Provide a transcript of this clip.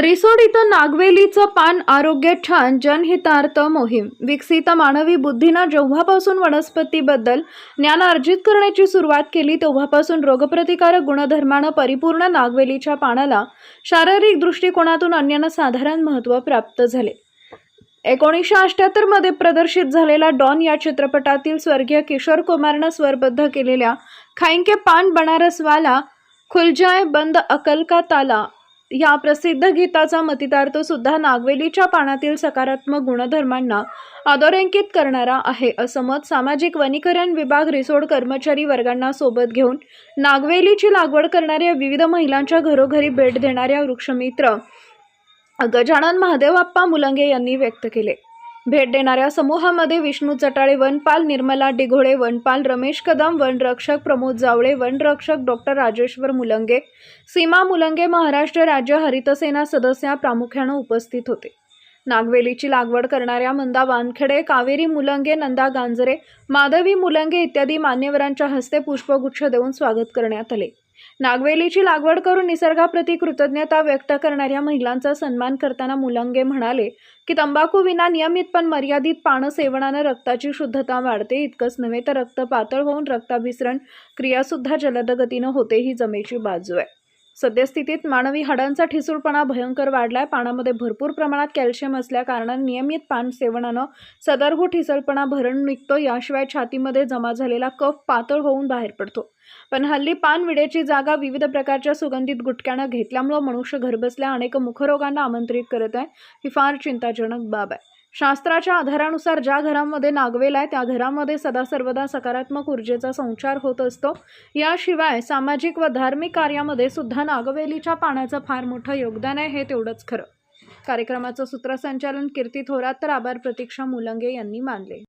रिसोड इथं नागवेलीचं पान आरोग्य छान जनहितार्थ मोहीम. विकसित मानवी बुद्धीनं जेव्हापासून वनस्पतीबद्दल ज्ञान अर्जित करण्याची सुरुवात केली तेव्हापासून रोगप्रतिकारक गुणधर्मानं परिपूर्ण नागवेलीच्या पानाला शारीरिक दृष्टिकोनातून अन्यानं साधारण महत्त्व प्राप्त झाले. एकोणीसशे अठ्ठ्याहत्तरमध्ये प्रदर्शित झालेला डॉन या चित्रपटातील स्वर्गीय किशोर कुमारनं स्वरबद्ध केलेल्या खाईंके पान बनारसवाला खुलजाय बंद अकल का ताला या प्रसिद्ध गीताचा मतितार्थ सुद्धा नागवेलीच्या पानातील सकारात्मक गुणधर्मांना अधोरेंकित करणारा आहे असं मत सामाजिक वनीकरण विभाग रिसोड कर्मचारी वर्गांना सोबत घेऊन नागवेलीची लागवड करणाऱ्या विविध महिलांच्या घरोघरी भेट देणाऱ्या वृक्षमित्र गजानन महादेवाप्पा मुलंगे यांनी व्यक्त केले. भेट देणाऱ्या समूहामध्ये विष्णू चटाळे वनपाल निर्मला डिघोळे वनपाल रमेश कदम वनरक्षक प्रमोद जावळे वनरक्षक डॉक्टर राजेश्वर मुलंगे सीमा मुलंगे महाराष्ट्र राज्य हरितसेना सदस्या प्रामुख्यानं उपस्थित होते. नागवेलीची लागवड करणाऱ्या मंदा वानखेडे कावेरी मुलंगे नंदा गांजरे माधवी मुलंगे इत्यादी मान्यवरांच्या हस्ते पुष्पगुच्छ देऊन स्वागत करण्यात आले. नागवेलीची लागवड करून निसर्गाप्रती कृतज्ञता व्यक्त करणाऱ्या महिलांचा सन्मान करताना मुलंगे म्हणाले की तंबाखू विना नियमित पण मर्यादित पानं सेवनानं रक्ताची शुद्धता वाढते. इतकंच नव्हे तर रक्त पातळ होऊन रक्ताभिसरण क्रियासुद्धा जलद गतीनं होते ही जमेची बाजू आहे. सद्यस्थितीत मानवी हाडांचा ठिसूळपणा भयंकर वाढलाय. पानामध्ये भरपूर प्रमाणात कॅल्शियम असल्या कारणाने नियमित पान सेवनानं सदर्भ ठिसळपणा भरण निघतो. याशिवाय छातीमध्ये जमा झालेला कफ पातळ होऊन बाहेर पडतो. पण हल्ली पान विड्याची जागा विविध प्रकारच्या सुगंधित गुटक्यानं घेतल्यामुळं मनुष्य घरबसल्या अनेक मुखरोगांना आमंत्रित करत आहे. ही फार चिंताजनक बाब आहे. शास्त्राच्या आधारानुसार ज्या घरामध्ये नागवेल आहे त्या घरामध्ये सदा सर्वदा सकारात्मक ऊर्जेचा संचार होत असतो. याशिवाय सामाजिक व धार्मिक कार्यामध्ये सुद्धा नागवेलीच्या पाण्याचं फार मोठं योगदान आहे हे तेवढंच खरं. कार्यक्रमाचं सूत्रसंचालन कीर्ती थोरात तर आभार प्रतीक्षा मुलंगे यांनी मानले.